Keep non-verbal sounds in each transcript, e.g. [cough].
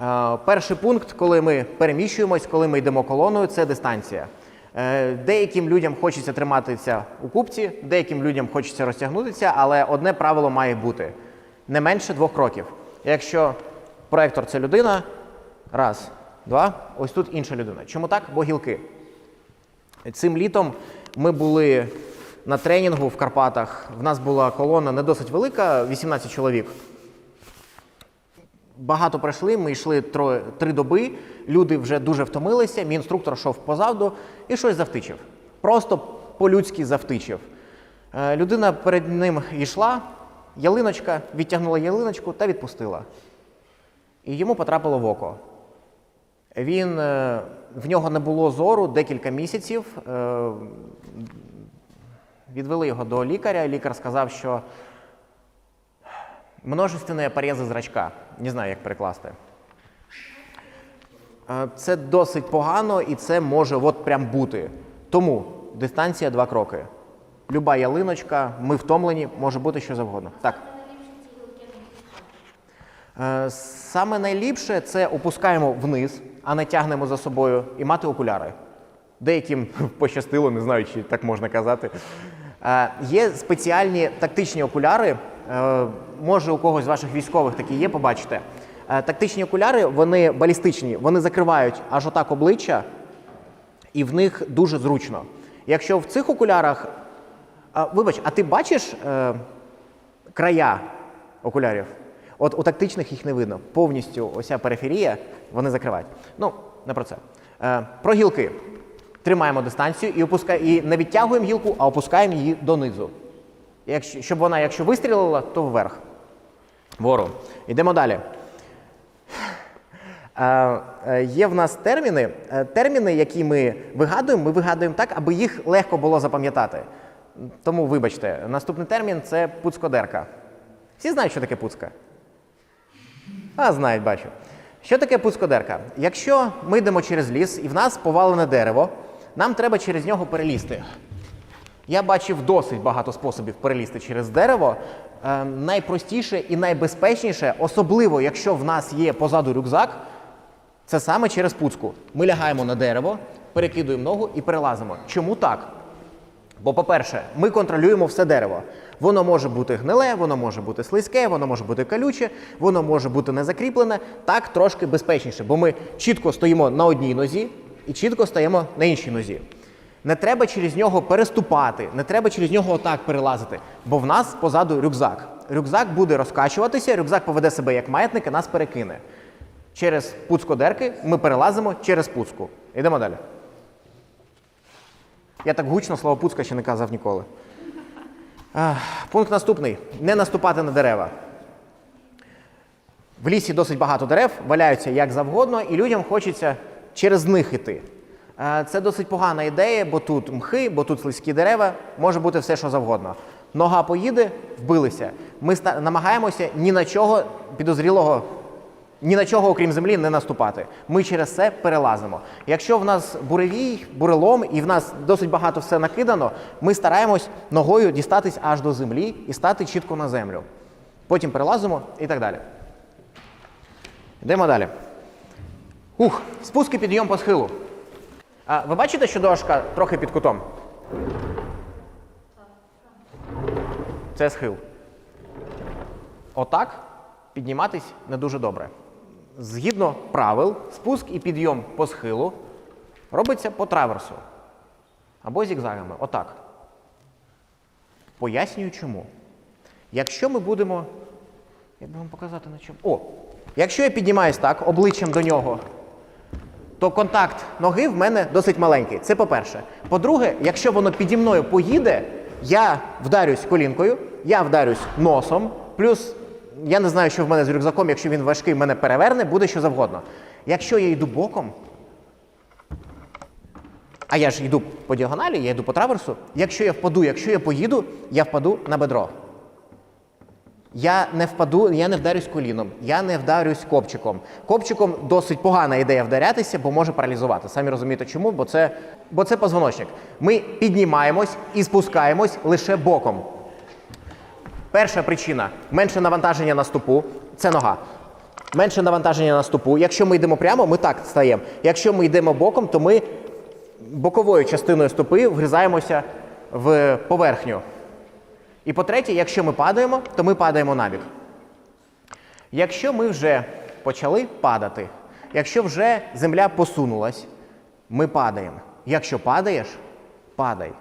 Е, Перший пункт, коли ми переміщуємось, коли ми йдемо колоною, це дистанція. Е, Деяким людям хочеться триматися у купці, деяким людям хочеться розтягнутися, але одне правило має бути не менше двох кроків. Якщо проектор це людина, раз, два, ось тут інша людина. Чому так? Бо гілки. Цим літом ми були на тренінгу в Карпатах. В нас була колона не досить велика, 18 чоловік. Багато пройшли, ми йшли три доби, люди вже дуже втомилися, мій інструктор йшов позаду і щось завтичив. Просто по-людськи завтичив. Е, людина перед ним йшла, ялиночка, відтягнула ялиночку та відпустила. І йому потрапило в око. Він, е, в нього не було зору декілька місяців. Е, Відвели його до лікаря. Лікар сказав, що множественні порези зрачка. Не знаю, як перекласти. Е, Це досить погано і це може от прям бути. Тому дистанція два кроки. Люба ялиночка, ми втомлені, може бути що завгодно. Так. Е, Саме найліпше це опускаємо вниз, а не тягнемо за собою і мати окуляри. Деяким [laughs] пощастило, не знаю, чи так можна казати. Е, Є спеціальні тактичні окуляри. Е, Може, у когось з ваших військових такі є, побачите. Е, Тактичні окуляри, вони балістичні, вони закривають аж отак обличчя, і в них дуже зручно. Якщо в цих окулярах. А, вибач, а ти бачиш е, края окулярів? От у тактичних їх не видно. Повністю ося периферія вони закривають. Ну, не про це. Е, про гілки. Тримаємо дистанцію і, опуска... і не відтягуємо гілку, а опускаємо її донизу. Якщо... Щоб вона, якщо вистрілила, то вверх. Вгору. Йдемо далі. Е, Є в нас терміни. Е, Терміни, які ми вигадуємо, ми вигадуємо так, аби їх легко було запам'ятати. Тому, вибачте, наступний термін це пуцкодерка. Всі знають, що таке пуцка? А, знають, бачу. Що таке пуцкодерка? Якщо ми йдемо через ліс і в нас повалене дерево, нам треба через нього перелізти. Я бачив досить багато способів перелізти через дерево. Е, найпростіше і найбезпечніше, особливо якщо в нас є позаду рюкзак, це саме через пуцку. Ми лягаємо на дерево, перекидуємо ногу і перелазимо. Чому так? Бо, по-перше, ми контролюємо все дерево. Воно може бути гниле, воно може бути слизьке, воно може бути колюче, воно може бути не закріплене. Так трошки безпечніше, бо ми чітко стоїмо на одній нозі і чітко стоїмо на іншій нозі. Не треба через нього переступати, не треба через нього отак перелазити, бо в нас позаду рюкзак. Рюкзак буде розкачуватися, рюкзак поведе себе як маятник і нас перекине. Через пуцкодерки ми перелазимо через пуцку. Йдемо далі. Я так гучно слово пуцка ще не казав ніколи. Пункт наступний: не наступати на дерева. В лісі досить багато дерев, валяються як завгодно, і людям хочеться через них іти. Е, Це досить погана ідея, бо тут мхи, бо тут слизькі дерева, може бути все, що завгодно. Нога поїде, вбилися. Ми намагаємося ні на чого підозрілого ні на чого, окрім землі, не наступати. Ми через це перелазимо. Якщо в нас буревій, бурелом, і в нас досить багато все накидано, ми стараємось ногою дістатись аж до землі і стати чітко на землю. Потім перелазимо і так далі. Йдемо далі. Ух, спуск і підйом по схилу. А, ви бачите, що дошка трохи під кутом? Це схил. Отак підніматись не дуже добре. Згідно правил, спуск і підйом по схилу робиться по траверсу або зігзагами. Отак. Пояснюю чому. Якщо ми будемо. Як би вам показати на чому? О! Якщо я піднімаюсь так, обличчям до нього, то контакт ноги в мене досить маленький. Це по-перше. По-друге, якщо воно піді мною поїде, я вдарюсь колінкою, я вдарюсь носом, плюс я не знаю, що в мене з рюкзаком, якщо він важкий, мене переверне, буде що завгодно. Якщо я йду боком, а я ж йду по діагоналі, я йду по траверсу, якщо я впаду, якщо я поїду, я впаду на бедро. Я не впаду, я не вдарюсь коліном, я не вдарюсь копчиком. Копчиком досить погана ідея вдарятися, бо може паралізувати. Самі розумієте чому? Бо це, бо це позвоночник. Ми піднімаємось і спускаємось лише боком. Перша причина менше навантаження на стопу це нога. менше навантаження на стопу. Якщо ми йдемо прямо, ми так стаємо. Якщо ми йдемо боком, то ми боковою частиною стопи вгризаємося в поверхню. І по-третє, якщо ми падаємо, то ми падаємо набік. Якщо ми вже почали падати, якщо вже земля посунулась, ми падаємо. Якщо падаєш, падай.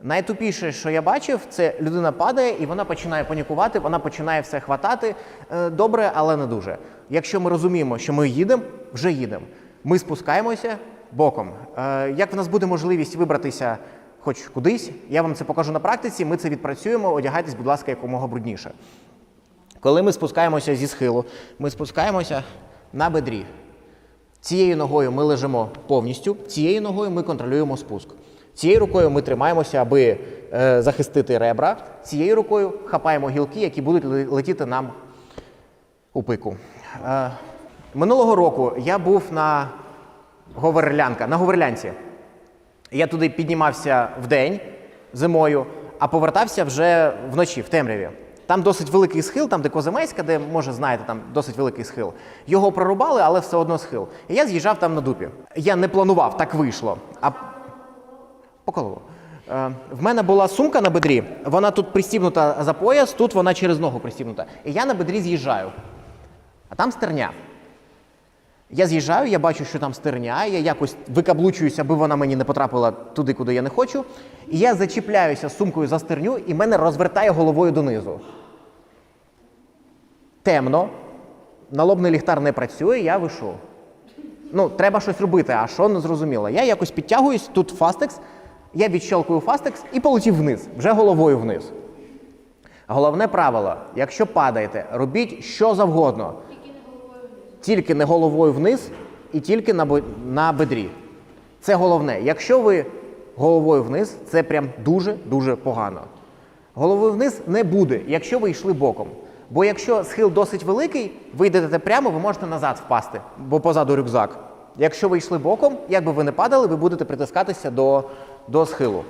Найтупіше, що я бачив, це людина падає і вона починає панікувати, вона починає все хватати. Е, Добре, але не дуже. Якщо ми розуміємо, що ми їдемо, вже їдемо. Ми спускаємося боком. Е, Як в нас буде можливість вибратися хоч кудись, я вам це покажу на практиці. Ми це відпрацюємо. Одягайтесь, будь ласка, якомога брудніше. Коли ми спускаємося зі схилу, ми спускаємося на бедрі. Цією ногою ми лежимо повністю, цією ногою ми контролюємо спуск. Цією рукою ми тримаємося, аби е, захистити ребра. Цією рукою хапаємо гілки, які будуть летіти нам у пику. Е, минулого року я був на Говерлянка, на Говерлянці. Я туди піднімався вдень зимою, а повертався вже вночі, в темряві. Там досить великий схил, там де Коземейська, де, може, знаєте, там досить великий схил. Його прорубали, але все одно схил. І я з'їжджав там на дупі. Я не планував, так вийшло. А по. Е, в мене була сумка на бедрі, вона тут пристібнута за пояс, тут вона через ногу пристібнута. І я на бедрі з'їжджаю. А там стерня. Я з'їжджаю, я бачу, що там стерня, я якось викаблучуюся, аби вона мені не потрапила туди, куди я не хочу. І я зачіпляюся сумкою за стерню, і мене розвертає головою донизу. Темно, налобний ліхтар не працює, я вишу. Ну, треба щось робити, а що не зрозуміло. Я якось підтягуюсь, тут фастекс, я відщелкую фастекс і полетів вниз, вже головою вниз. Головне правило: якщо падаєте, робіть що завгодно. Тільки не головою вниз і тільки на, бедрі. Це головне. Якщо ви головою вниз, це прям дуже-дуже погано. Головою вниз не буде, якщо ви йшли боком. Бо якщо схил досить великий, ви йдете прямо, ви можете назад впасти, бо позаду рюкзак. Якщо ви йшли боком, як би ви не падали, ви будете притискатися до, до схилу.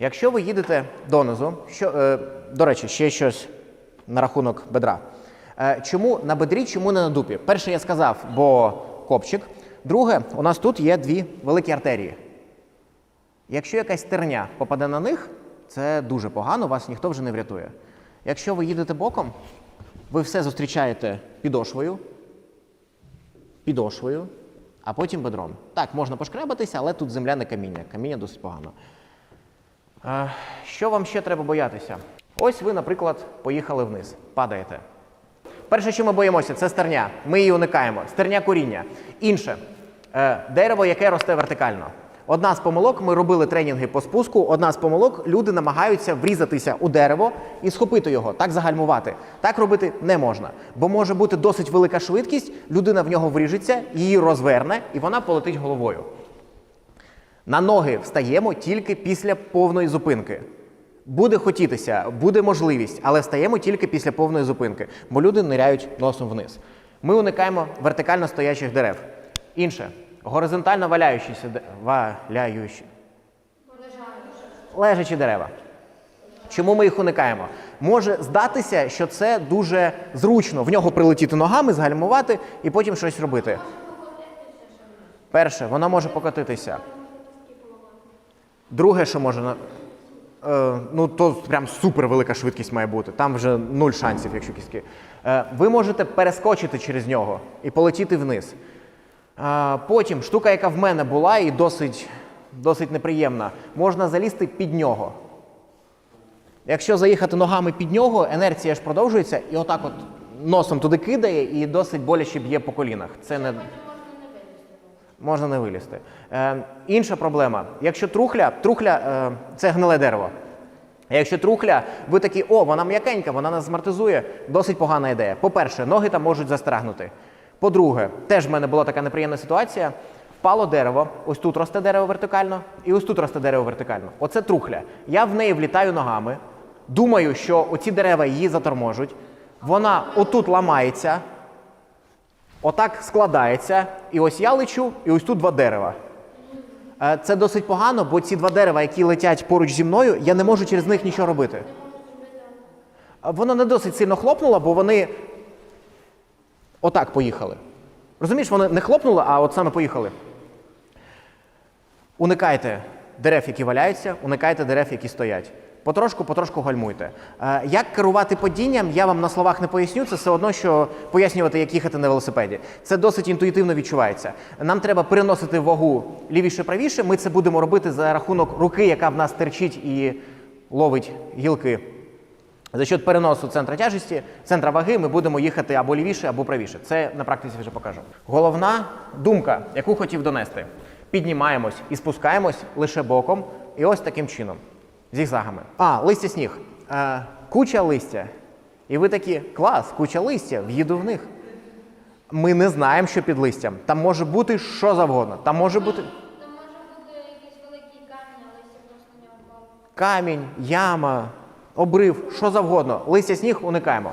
Якщо ви їдете донизу, що, е, до речі, ще щось на рахунок бедра. Е, чому на бедрі, чому не на дупі? Перше, я сказав, бо копчик. Друге, у нас тут є дві великі артерії. Якщо якась терня попаде на них, це дуже погано, вас ніхто вже не врятує. Якщо ви їдете боком, ви все зустрічаєте підошвою, підошвою, а потім бедром. Так, можна пошкребатися, але тут земля не каміння. Каміння досить погано. Е, Що вам ще треба боятися? Ось ви, наприклад, поїхали вниз, падаєте. Перше, що ми боїмося, це стерня. Ми її уникаємо. Стерня коріння. Інше е, дерево, яке росте вертикально. Одна з помилок, ми робили тренінги по спуску. Одна з помилок, люди намагаються врізатися у дерево і схопити його, так загальмувати. Так робити не можна, бо може бути досить велика швидкість, людина в нього вріжеться, її розверне, і вона полетить головою. На ноги встаємо тільки після повної зупинки. Буде хотітися, буде можливість, але встаємо тільки після повної зупинки, бо люди ниряють носом вниз. Ми уникаємо вертикально стоячих дерев. Інше горизонтально валяючіся де- валяючі. Лежачі дерева. Чому ми їх уникаємо? Може здатися, що це дуже зручно в нього прилетіти ногами, згальмувати і потім щось робити. Перше, вона може покотитися. Друге, що може. Е, ну, то прям супер велика швидкість має бути. Там вже нуль шансів, якщо кістки. Е, ви можете перескочити через нього і полетіти вниз. Е, потім штука, яка в мене була і досить, досить неприємна, можна залізти під нього. Якщо заїхати ногами під нього, інерція ж продовжується, і отак от носом туди кидає і досить боляче б'є по колінах. Це не можна не вилізти. Е, інша проблема: якщо трухля, трухля е, це гниле дерево. Якщо трухля, ви такі, о, вона м'якенька, вона нас змартизує, досить погана ідея. По-перше, ноги там можуть застрягнути. По-друге, теж в мене була така неприємна ситуація. Впало дерево, ось тут росте дерево вертикально, і ось тут росте дерево вертикально. Оце трухля. Я в неї влітаю ногами, думаю, що оці дерева її заторможуть. Вона отут ламається, отак складається, і ось я лечу, і ось тут два дерева. Е, Це досить погано, бо ці два дерева, які летять поруч зі мною, я не можу через них нічого робити. Е, Воно не досить сильно хлопнуло, бо вони Отак поїхали. Розумієш, вони не хлопнули, а от саме поїхали. Уникайте дерев, які валяються, уникайте дерев, які стоять. Потрошку, потрошку гальмуйте. Е, як керувати падінням, я вам на словах не поясню. Це все одно, що пояснювати, як їхати на велосипеді. Це досить інтуїтивно відчувається. Нам треба переносити вагу лівіше-правіше. Ми це будемо робити за рахунок руки, яка в нас терчить і ловить гілки. За счет переносу центра тяжесті, центра ваги, ми будемо їхати або лівіше, або правіше. Це на практиці вже покажу. Головна думка, яку хотів донести: піднімаємось і спускаємось лише боком, і ось таким чином. Зігзагами. А, листя сніг. Е, куча листя. І ви такі, клас, куча листя, в'їду в них. Ми не знаємо, що під листям. Там може бути що завгодно. Там може бути Там може бути якийсь великий камінь, але листя просто не впав. камінь, яма, обрив, що завгодно. Листя сніг уникаємо.